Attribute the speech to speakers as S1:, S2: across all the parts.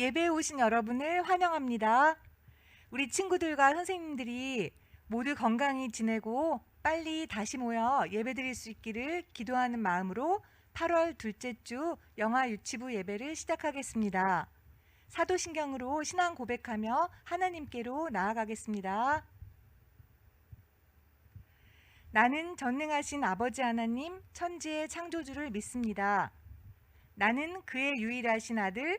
S1: 예배에 오신 여러분을 환영합니다. 우리 친구들과 선생님들이 모두 건강히 지내고 빨리 다시 모여 예배 드릴 수 있기를 기도하는 마음으로 8월 둘째 주 영아 유치부 예배를 시작하겠습니다. 사도신경으로 신앙 고백하며 하나님께로 나아가겠습니다. 나는 전능하신 아버지 하나님 천지의 창조주를 믿습니다. 나는 그의 유일하신 아들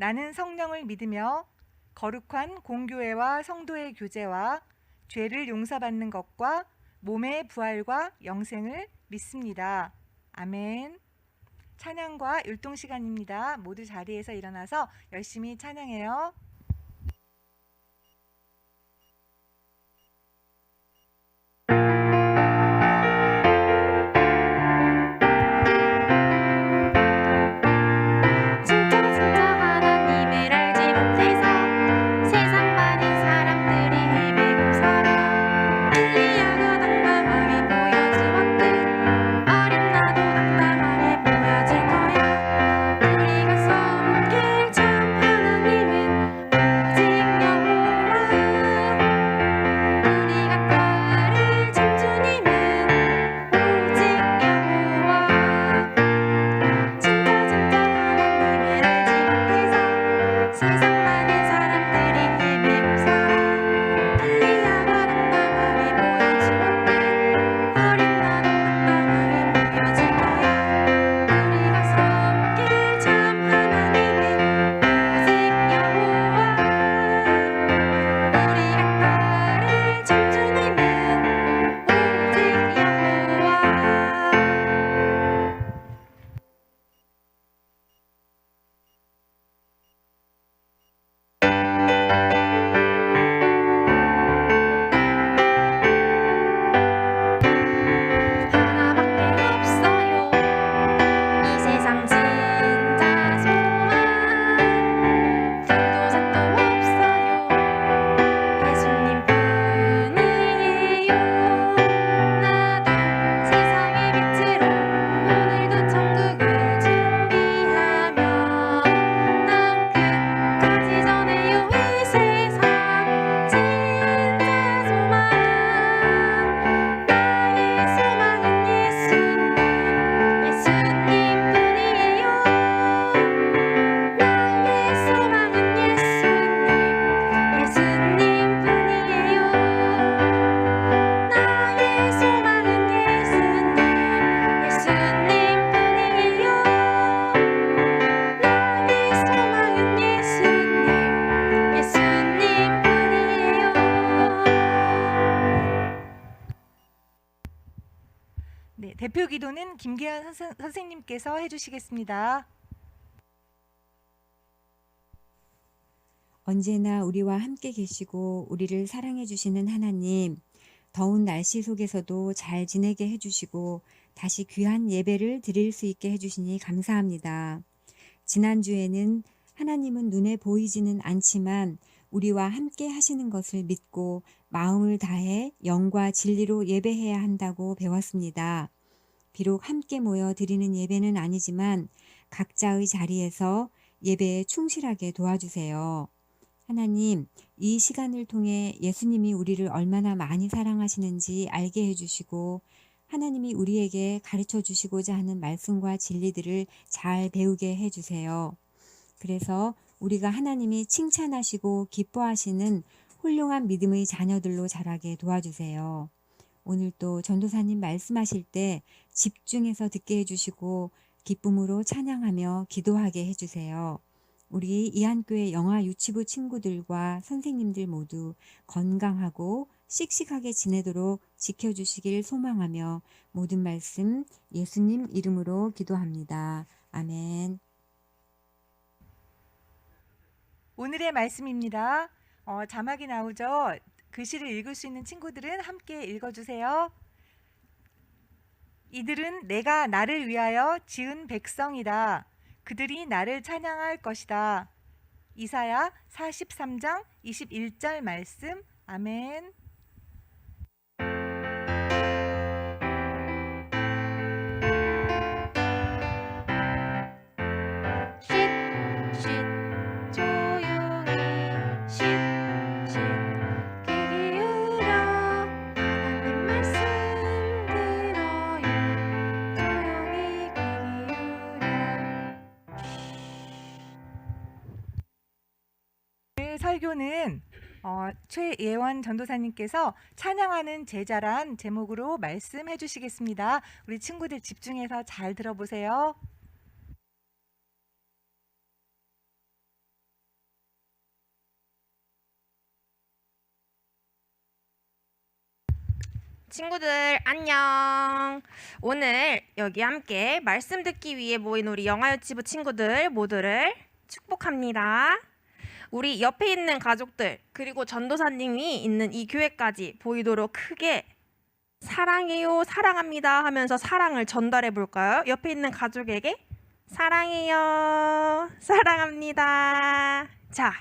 S1: 나는 성령을 믿으며 거룩한 공교회와 성도의 교제와 죄를 용서받는 것과 몸의 부활과 영생을 믿습니다. 아멘. 찬양과 율동 시간입니다. 모두 자리에서 일어나서 열심히 찬양해요. 대표 기도는 김기환 선생- 선생 님께서 해주시겠습니다.
S2: 언제나 우리와 함께 계시고 우리를 사랑해 주시는 하나님, 더운 날씨 속에서도 잘 지내게 해주시고 다시 귀한 예배를 드릴 수 있게 해주시니 감사합니다. 지난주에는 하나님은 눈에 보이지는 않지만 우리와 함께 하시는 것을 믿고 마음을 다해 영과 진리로 예배해야 한다고 배웠습니다. 비록 함께 모여 드리는 예배는 아니지만 각자의 자리에서 예배에 충실하게 도와주세요. 하나님, 이 시간을 통해 예수님이 우리를 얼마나 많이 사랑하시는지 알게 해주시고, 하나님이 우리에게 가르쳐 주시고자 하는 말씀과 진리들을 잘 배우게 해주세요. 그래서 우리가 하나님이 칭찬하시고 기뻐하시는 훌륭한 믿음의 자녀들로 자라게 도와주세요. 오늘 또 전도사님 말씀하실 때 집중해서 듣게 해주시고 기쁨으로 찬양하며 기도하게 해주세요. 우리 이한교회 영아 유치부 친구들과 선생님들 모두 건강하고 씩씩하게 지내도록 지켜주시길 소망하며 모든 말씀 예수님 이름으로 기도합니다. 아멘.
S3: 오늘의 말씀입니다. 어, 자막이 나오죠? 글씨를 읽을 수 있는 친구들은 함께 읽어주세요. 이들은 내가 나를 위하여 지은 백성이다. 그들이 나를 찬양할 것이다. 이사야 43장 21절 말씀. 아멘. 설교는 어, 최예원 전도사님께서 찬양하는 제자란 제목으로 말씀해 주시겠습니다. 우리 친구들 집중해서 잘 들어보세요.
S1: 친구들 안녕. 오늘 여기 함께 말씀 듣기 위해 모인 우리 영화유치부 친구들 모두를 축복합니다. 우리 옆에 있는 가족들 그리고 전도사님이 있는 이 교회까지 보이도록 크게 사랑해요, 사랑합니다 하면서 사랑을 전달해 볼까요? 옆에 있는 가족에게 사랑해요, 사랑합니다. 자,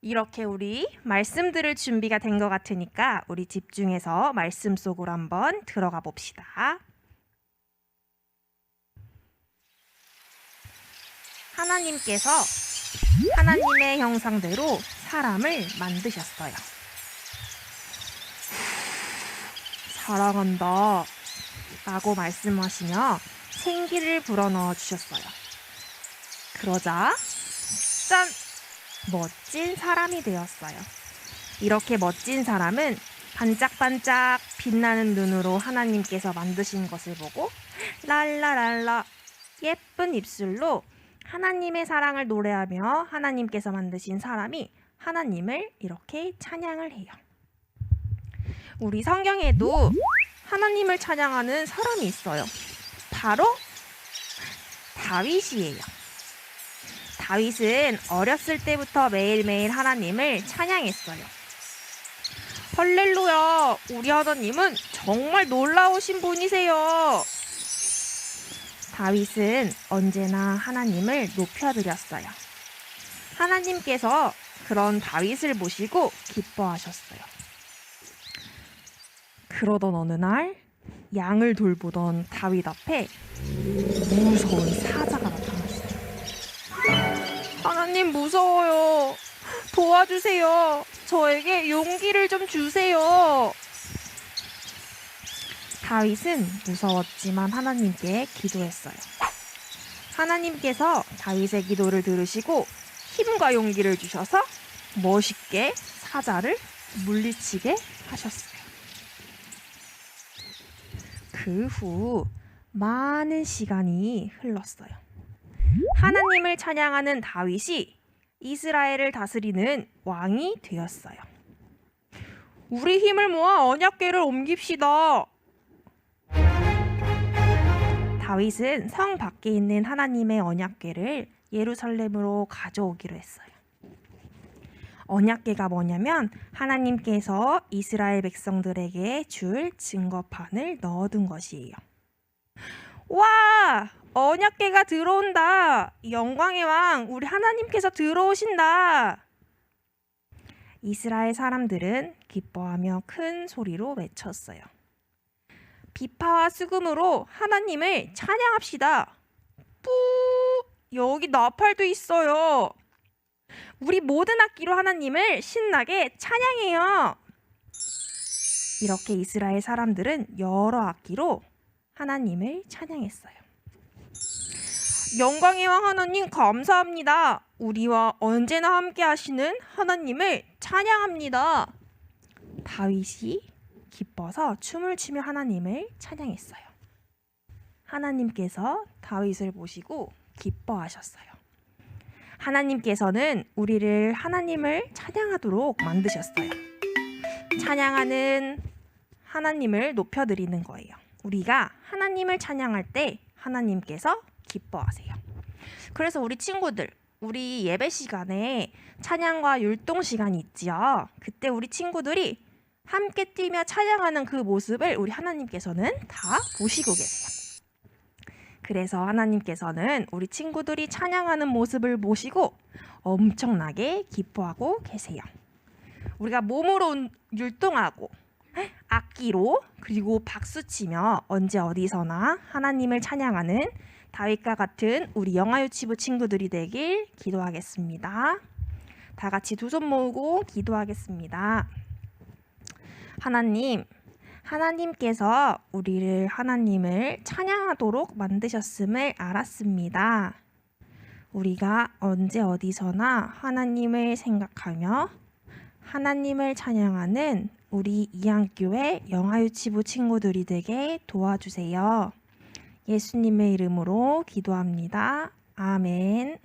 S1: 이렇게 우리 말씀 들을 준비가 된 것 같으니까 우리 집중해서 말씀 속으로 한번 들어가 봅시다. 하나님께서 하나님의 형상대로 사람을 만드셨어요. 사랑한다. 라고 말씀하시며 생기를 불어넣어 주셨어요. 그러자 짠! 멋진 사람이 되었어요. 이렇게 멋진 사람은 반짝반짝 빛나는 눈으로 하나님께서 만드신 것을 보고 랄라랄라 예쁜 입술로 하나님의 사랑을 노래하며 하나님께서 만드신 사람이 하나님을 이렇게 찬양을 해요. 우리 성경에도 하나님을 찬양하는 사람이 있어요. 바로 다윗이에요. 다윗은 어렸을 때부터 매일매일 하나님을 찬양했어요. 할렐루야, 우리 하나님은 정말 놀라우신 분이세요. 다윗은 언제나 하나님을 높여드렸어요. 하나님께서 그런 다윗을 보시고 기뻐하셨어요. 그러던 어느 날 양을 돌보던 다윗 앞에 무서운 사자가 나타났어요. 하나님 무서워요. 도와주세요. 저에게 용기를 좀 주세요. 다윗은 무서웠지만 하나님께 기도했어요. 하나님께서 다윗의 기도를 들으시고 힘과 용기를 주셔서 멋있게 사자를 물리치게 하셨어요. 그 후 많은 시간이 흘렀어요. 하나님을 찬양하는 다윗이 이스라엘을 다스리는 왕이 되었어요. 우리 힘을 모아 언약궤를 옮깁시다. 다윗은 성 밖에 있는 하나님의 언약궤를 예루살렘으로 가져오기로 했어요. 언약궤가 뭐냐면 하나님께서 이스라엘 백성들에게 줄 증거판을 넣어둔 것이에요. 와! 언약궤가 들어온다. 영광의 왕, 우리 하나님께서 들어오신다. 이스라엘 사람들은 기뻐하며 큰 소리로 외쳤어요. 비파와 수금으로 하나님을 찬양합시다. 뿌! 여기 나팔도 있어요. 우리 모든 악기로 하나님을 신나게 찬양해요. 이렇게 이스라엘 사람들은 여러 악기로 하나님을 찬양했어요. 영광의 왕 하나님 감사합니다. 우리와 언제나 함께 하시는 하나님을 찬양합니다. 다윗이 기뻐서 춤을 추며 하나님을 찬양했어요. 하나님께서 다윗을 보시고 기뻐하셨어요. 하나님께서는 우리를 하나님을 찬양하도록 만드셨어요. 찬양하는 하나님을 높여드리는 거예요. 우리가 하나님을 찬양할 때 하나님께서 기뻐하세요. 그래서 우리 친구들 우리 예배 시간에 찬양과 율동 시간이 있지요. 그때 우리 친구들이 함께 뛰며 찬양하는 그 모습을 우리 하나님께서는 다 보시고 계세요. 그래서 하나님께서는 우리 친구들이 찬양하는 모습을 보시고 엄청나게 기뻐하고 계세요. 우리가 몸으로 율동하고 악기로 그리고 박수치며 언제 어디서나 하나님을 찬양하는 다윗과 같은 우리 영아유치부 친구들이 되길 기도하겠습니다. 다 같이 두 손 모으고 기도하겠습니다. 하나님, 하나님께서 우리를 하나님을 찬양하도록 만드셨음을 알았습니다. 우리가 언제 어디서나 하나님을 생각하며 하나님을 찬양하는 우리 이양교회 영아유치부 친구들이 되게 도와주세요. 예수님의 이름으로 기도합니다. 아멘.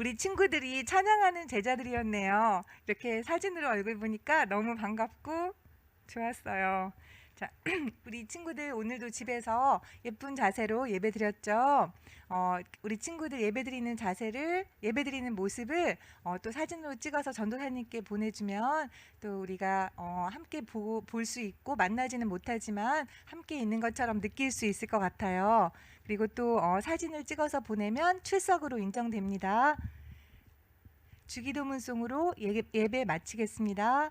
S3: 우리 친구들이 찬양하는 제자들이었네요. 이렇게 사진으로 얼굴 보니까 너무 반갑고 좋았어요. 자, 우리 친구들 오늘도 집에서 예쁜 자세로 예배 드렸죠. 어, 우리 친구들 예배 드리는 자세를 예배 드리는 모습을 어, 또 사진으로 찍어서 전도사님께 보내주면 또 우리가 어, 함께 볼 수 있고 만나지는 못하지만 함께 있는 것처럼 느낄 수 있을 것 같아요. 그리고 또 어, 사진을 찍어서 보내면 출석으로 인정됩니다. 주기도문송으로 예- 예배 마치겠습니다.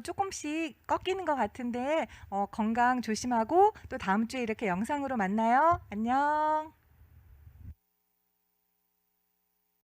S3: 조금씩 꺾이는 것 같은데 어, 건강 조심하고 또 다음 주에 이렇게 영상으로 만나요. 안녕.